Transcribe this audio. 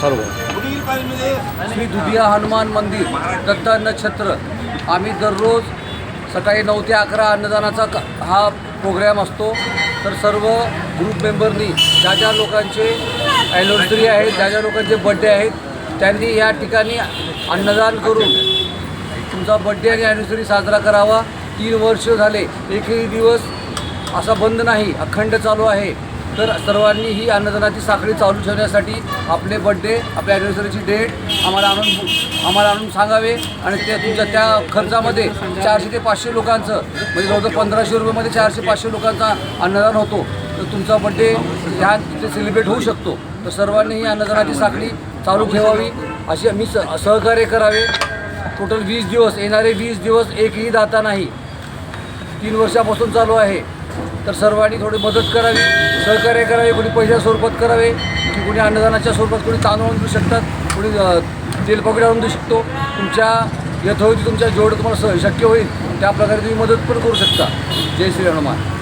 चालू श्री दुधिया हनुमान मंदिर दत्त नक्षत्र आम्ही दररोज सकाळी नऊ ते अकरा अन्नदानाचा क- हा प्रोग्रॅम असतो. तर सर्व ग्रुप मेंबरनी ज्या ज्या लोकांचे ॲनिव्हर्सरी आहेत ज्या ज्या लोकांचे बड्डे आहेत त्यांनी या ठिकाणी अन्नदान करून तुमचा बड्डे आणि ॲनिव्हर्सरी साजरा करावा. तीन वर्ष झाले एकही दिवस असा बंद नाही अखंड चालू आहे. तर सर्वांनी ही अन्नदानाची साखळी चालू ठेवण्यासाठी आपले बड्डे आपल्या ॲनिव्हर्सरीची डेट आम्हाला आणून आम्हाला आणून सांगावे आणि त्या तुमच्या त्या खर्चामध्ये चारशे ते पाचशे लोकांचं म्हणजे जवळजवळ पंधराशे रुपयेमध्ये चारशे पाचशे लोकांचा अन्नदान होतो. तर तुमचा बड्डे ह्या तिथे सेलिब्रेट होऊ शकतो. तर सर्वांनी ही अन्नदानाची साखळी चालू ठेवावी. अशी मी स सहकार्य करावे. टोटल वीस दिवस येणारे वीस दिवस एकही दाता नाही. तीन वर्षापासून चालू आहे. तर सर्वांनी थोडी मदत करावी सहकार्य करावे कोणी पैशाच्या स्वरूपात करावे की कोणी अन्नदानाच्या स्वरूपात कोणी तांदूळ आणून देऊ शकतात कोणी अ, तेल आणून देऊ शकतो. तुमच्या यथोचित तुमच्या जेवढं तुम्हाला स- शक्य होईल त्या प्रकारे तुम्ही मदत पण करू शकता. जय श्री हनुमान.